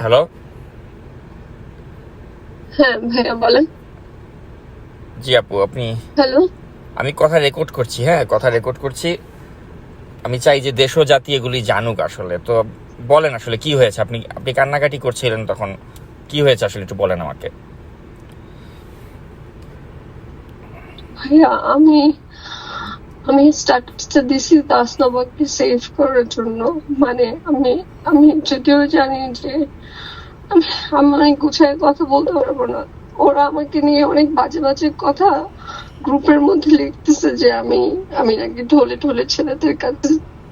Hello হ্যাঁ ভাইয়া বলেন। জি আপু আপনি হ্যালো আমি কথা রেকর্ড করছি হ্যাঁ কথা রেকর্ড করছি। আমি চাই যে দেশ ও জাতি এগুলি জানুক আসলে। তো বলেন আসলে কি হয়েছে? আপনি আপনি কান্নাকাটি করছিলেন তখন। কি হয়েছে আসলে একটু বলেন আমাকে। ভাইয়া আমি আমি স্ট্যাটাসটা দিছি দাসনবাকে সেভ করার জন্য। মানে আমি আমি যদিও জানি যে আমি আমি গুছায় কথা বলতে পারব না। ওরা আমাকে নিয়ে অনেক বাজে বাজে কথা গ্রুপের মধ্যে লিখতেছে যে আমি আমি নাকি ঢোলে ঢোলে ছেলেদের কাছে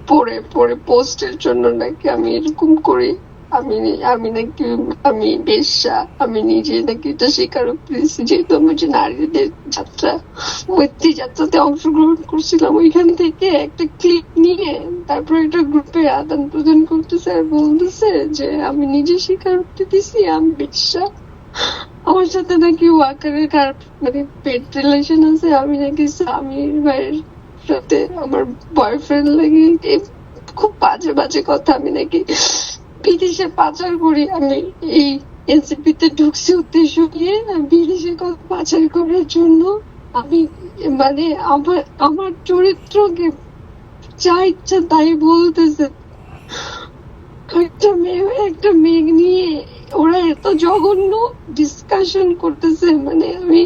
পড়ে পড়ে পোস্টের জন্য নাকি আমি এরকম করি। আমি আমি নাকি আমি বেশ্যা আমি নিজে নাকি এটা স্বীকারোক্তি দিচ্ছি যেহেতু আমি যে নারীদের যাত্রা মৈত্রী যাত্রাতে অংশগ্রহণ করছিলাম ওইখান থেকে একটা ক্লিপ নিয়ে তারপর একটা গ্রুপে আদান প্রদান করতেছে আর বলতেছে যে আমি নিজে স্বীকারোক্তি দিছি আমি বেশ্যা আমার সাথে নাকি ওয়াকারের খারাপ মানে পেট রিলেশন আছে আমি নাকি স্বামীর ভাইয়ের সাথে আমার বয়ফ্রেন্ড লাগে খুব বাজে বাজে কথা আমি নাকি বিদেশে পাচার করি আমি এই এনসিপি তে ঢুকছি উদ্দেশ্য নিয়ে বিদেশে পাচার করার জন্য আমি মানে আমার আমার চরিত্রকে যা ইচ্ছা তাই বলতেছে। একটা মেয়ে একটা মেয়ে নিয়ে ওরা এত জঘন্য ডিসকাশন করতেছে মানে আমি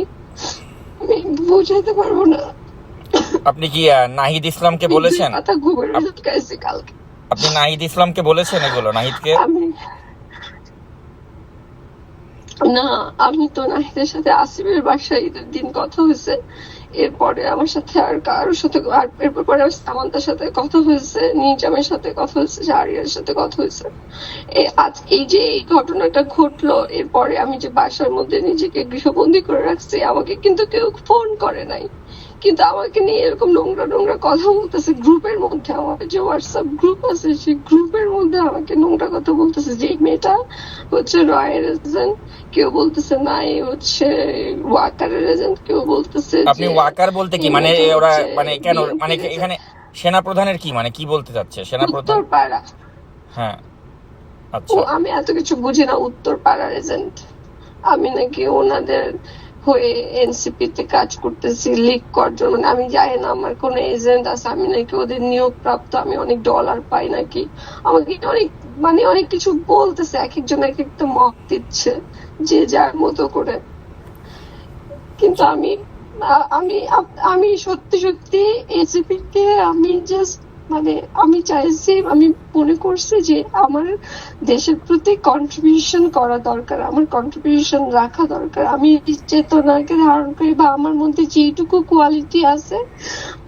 আমি বোঝাতে পারব না। আপনি কি নাহিদ ইসলামকে বলেছেন? কথা ঢুকাইছি কালকে আপনি নাহিদ ইসলামকে বলেছেন এগুলো? নাহিদকে? না, আমি তো নাহিদের সাথে বাসায় ঈদের দিন কথা হয়েছে। এরপরে আমার সাথে আর সাথে আর সামান্তার সাথে কথা হয়েছে, নিজামের সাথে কথা হয়েছে জারিয়ার সাথে কথা হয়েছে। এই আজ এই যে এই ঘটনাটা ঘটলো, এরপরে আমি যে বাসার মধ্যে নিজেকে গৃহবন্দী করে রাখছি, আমাকে কিন্তু কেউ ফোন করে নাই। কিন্তু আমাকে নিয়ে এরকম নোংরা নোংরা কথা বলতেছে। গ্রুপের মধ্যে আমাদের যে হোয়াটসঅ্যাপ গ্রুপ আছে সেই গ্রুপের মধ্যে আমাকে নোংরা কথা বলতেছে যে মেয়েটা হচ্ছে রয়ের এজেন্ট কেউ বলতেছে না এই হচ্ছে ওয়াকারের এজেন্ট কেউ বলতেছে আপনি ওয়াকার বলতে কি? মানে ওরা মানে কেন? মানে এখানে সেনা প্রধানের কি? মানে কি বলতে চাচ্ছে? সেনা প্রধান হ্যাঁ। ও আচ্ছা। আমি এত কিছু বুঝি না উত্তরপাড়ার এজেন্ট আমি নাকি ওনাদের হয়ে এনসিপি তে কাজ করতেছি লিক করার জন্য। মানে আমি জানি না, আমার কোন এজেন্ট আছে, আমি নাকি ওদের নিয়োগ প্রাপ্ত আমি অনেক ডলার পাই নাকি। আমাকে অনেক মানে অনেক কিছু বলতেছে এক একজন এক একটা মত দিচ্ছে, যে যার মতো করে। কিন্তু আমি আমি আমি সত্যি সত্যি এসিপি কে আমি জাস্ট মানে আমি চাইছি আমি মনে করছি যে আমার দেশের প্রতি কন্ট্রিবিউশন করা দরকার, আমার কন্ট্রিবিউশন রাখা দরকার। আমি চেতনাকে ধারণ করি বা আমার মধ্যে যেটুকু কোয়ালিটি আছে,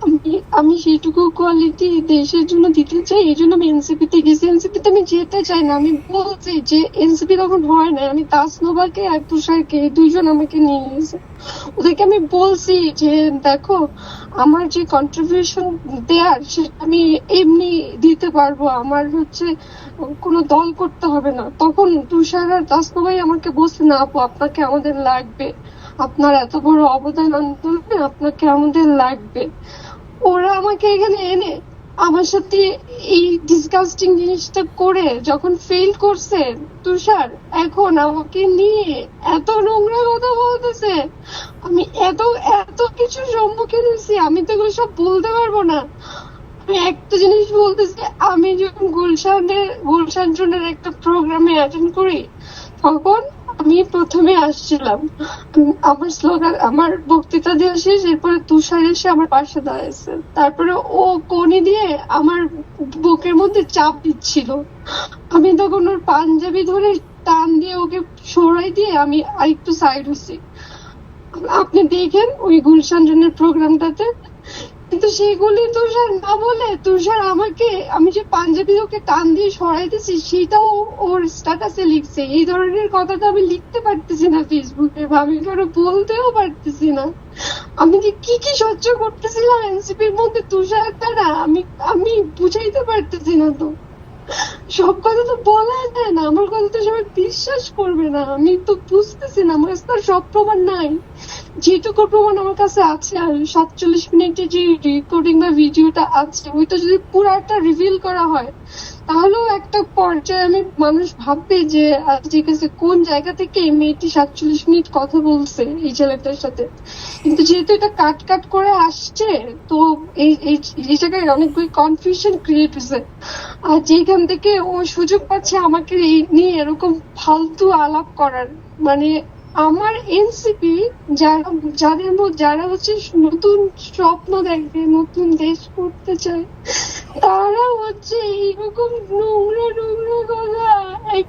আমি আমি সেইটুকু কোয়ালিটি দেশের জন্য দিতে চাই, এই জন্য আমি এনসিপি তে গেছি। এনসিপি তে আমি যেতে চাই না, আমি বলছি যে এনসিপি তখন হয় না আমি তাসনোভাকে আর তুষারকে, এই দুইজন আমাকে নিয়ে গেছে। ওদেরকে আমি বলছি যে, দেখো, আমার যে কন্ট্রিবিউশন দেয়ার, সেটা আমি এমনি দিতে পারব। আমার হচ্ছে কোনো দল করতে হবে না। তখন তুষার আর তাসনোভাই আমাকে বলছে, না আপু, আপনাকে আমাদের লাগবে। আপনার এত বড় অবদান আন্দোলনে আপনাকে আমাদের লাগবে। ওরা আমাকে এখানে এনে আমার সাথে এই ডিসকাস্টিং জিনিসটা করে যখন ফেল করছে তুষার, এখন আমাকে নিয়ে এত নোংরা কথা বলতেছে। আমি এত এত কিছু সম্মুখীন হয়েছি। আমি তো এগুলো সব বলতে পারব না। একটা জিনিস বলতেছি, আমি যখন গুলশানের গুলশান জোনের একটা প্রোগ্রামে অ্যাটেন্ড করি, তখন আমি প্রথমে আসছিলাম। আমার স্লোগান আমার বক্তৃতা দেওয়া শেষ, এরপরে তুষার এসে আমার পাশে দাঁড়াইছে। তারপরে ও কোনি দিয়ে আমার বুকের মধ্যে চাপ দিচ্ছিল। আমি তখন ওর পাঞ্জাবি ধরে টান দিয়ে ওকে সরাই দিয়ে আমি আরেকটু সাইড হচ্ছি। আপনি দেখেন ওই গুলশান জনের প্রোগ্রামটাতে কিন্তু সেগুলি তুষার না বলে তুষার আমাকে, আমি যে পাঞ্জাবি ওকে টান দিয়ে সরাইতেছি, সেটাও ওর স্ট্যাটাসে লিখছে। এই ধরনের কথাটা আমি লিখতে পারতেছি না ফেসবুকে বা আমি কারও বলতেও পারতেছি না। আমি যে কি কি সহ্য করতেছিলাম এনসিপির মধ্যে তুষার দ্বারা, আমি আমি বুঝাইতে পারতেছি না তো। সব কথা তো বলা যায় না, আমার কথা তো সবাই বিশ্বাস করবে না। আমি তো বুঝতেছি না, আমার কাছে সব প্রমাণ নাই। যেটুকু প্রমাণ আমার কাছে আছে, আর সাতচল্লিশ মিনিটের যে রেকর্ডিং বা ভিডিওটা আছে, ওইটা যদি পুরাটা রিভিল করা হয়, তাহলেও একটা পর্যায়ে আমি মানুষ ভাববে যে ঠিক আছে, কোন জায়গা থেকে মেয়েটি সাতচল্লিশ মিনিট কথা বলছে এই ছেলেটার সাথে? কিন্তু যেহেতু এটা কাট কাট করে আসছে, তো এই এই জায়গায় অনেকগুলি কনফিউশন ক্রিয়েট হয়েছে। আর যেখান থেকে ও সুযোগ পাচ্ছে আমাকে এই নিয়ে এরকম ফালতু আলাপ করার মানে আমার এনসিপি যারা, যাদের মধ্যে, যারা হচ্ছে নতুন স্বপ্ন দেখবে, নতুন দেশ করতে চায়, তারা হচ্ছে এইরকম নোংরা নোংরা কথা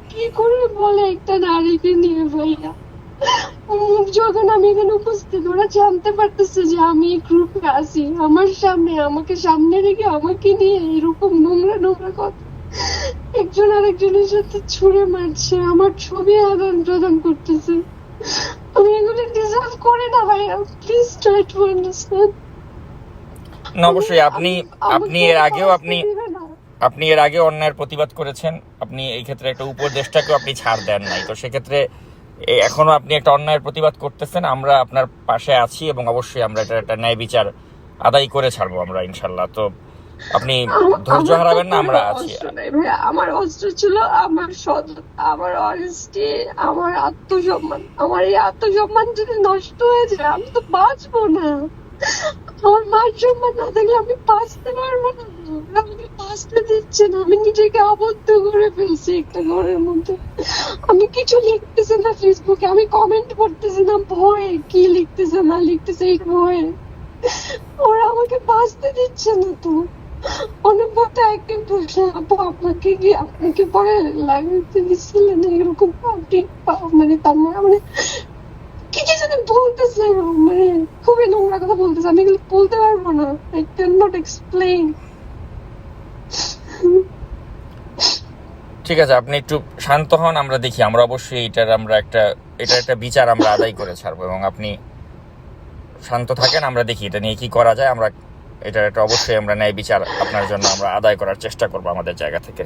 কি করে বলে একটা নারীকে নিয়ে ভাইয়া। যখন আমি এখানে উপস্থিত, ওরা জানতে পারতেছে যে আমি গ্রুপে আছি। আমার সামনে, আমাকে সামনে রেখে আমাকে নিয়ে এরকম নোংরা নোংরা কথা একজন আরেকজনের সাথে ছুড়ে মারছে, আমার ছবি আদান প্রদান করতেছে। আমি এগুলো ডিজার্ভ করি না ভাইয়া। প্লিজ ট্রাই টু আন্ডারস্ট্যান্ড না অবশ্যই আপনি আপনি এর আগেও আপনি আপনি এর আগে অন্যায়ের প্রতিবাদ করেছেন। আপনি এই ক্ষেত্রে একটা উপদেশটাকেও আপনি ছাড় দেন নাই। তো সেক্ষেত্রে এখনও আপনি একটা অন্যায়ের প্রতিবাদ করতেছেন। আমরা আপনার পাশে আছি এবং অবশ্যই আমরা এটা একটা ন্যায় বিচার আদায় করে ছাড়বো আমরা ইনশাল্লাহ। তো আপনি ধৈর্য হারাবেন না আমরা আছি। আমার অস্ত্র ছিল আমার সৎ আমার অনেস্টি আমার আত্মসম্মান। আমার এই আত্মসম্মান যদি নষ্ট হয়ে যায় আমি তো বাঁচবো না। আমার মান সম্মান না থাকলে আমি বাঁচতে পারব না। আমাকে বাঁচতে দিচ্ছে না আমি নিজেকে আবদ্ধ করে ফেলছি একটা ঘরের মধ্যে। আমি কিছু লিখতেছি না ফেসবুকে আমি কমেন্ট করতেছি না ভয়ে। কি লিখতেছে না লিখতেছে এই ভয়ে? ওরা আমাকে বাঁচতে দিচ্ছে না তো। ঠিক আছে, আপনি একটু শান্ত হন, আমরা দেখি। আমরা অবশ্যই এটার আমরা একটা, এটার একটা বিচার আমরা আদায় করে ছাড়বো এবং আপনি শান্ত থাকেন, আমরা দেখি এটা নিয়ে কি করা যায়, আমরা এটার একটা অবশ্যই আমরা ন্যায় বিচার আপনার জন্য আমরা আদায় করার চেষ্টা করব আমাদের জায়গা থেকে।